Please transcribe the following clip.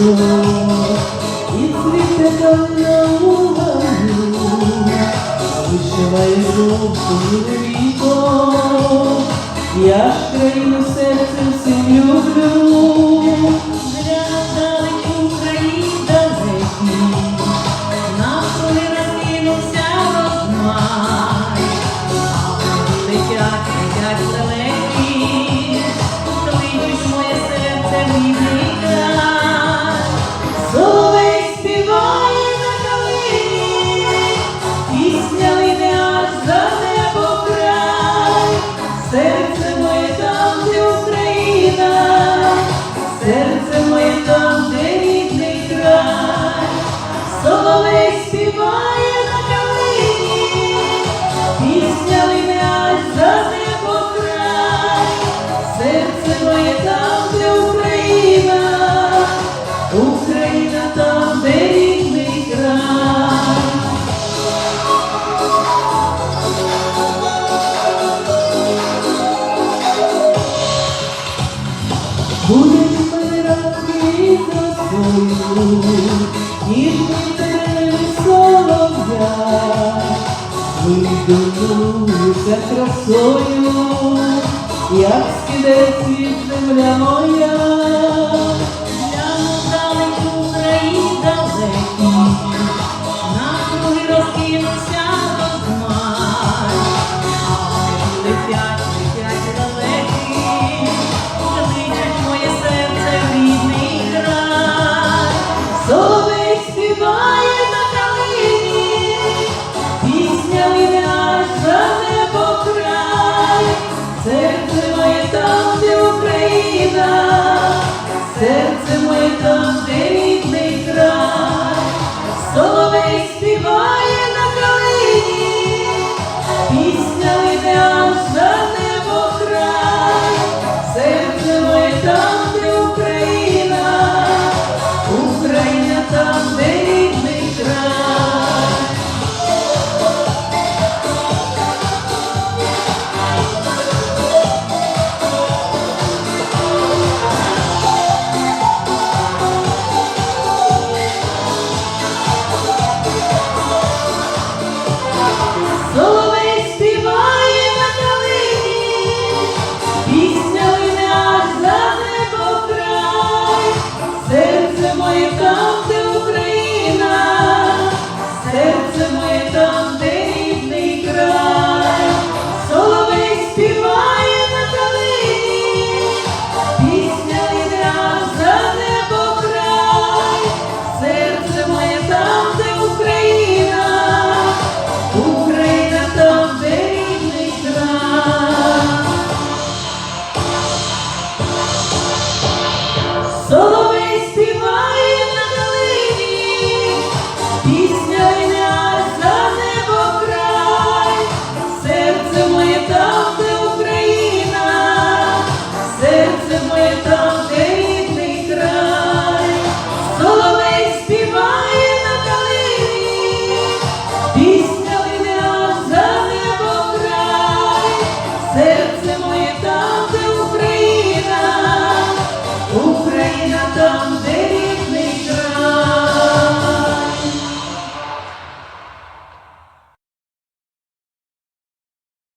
і цвіте калина у лугаю, вишиває жовтим віко, я ж країну серцем всім люблю. Соловей співає на калині, пісня лине за небо край, серце моє там, де Україна. Україна там, де рідний край. Будуть мене ніжні терени солов'я, видумуюся красою, як скиде світ земля моя. Глянув Україні далекі, навкруги розкинувся розмай, летять, летять далекі, кличуть моє серце в рідний край. Соловей співає моє там, де Україна, серце моє там, рідний край, соловей.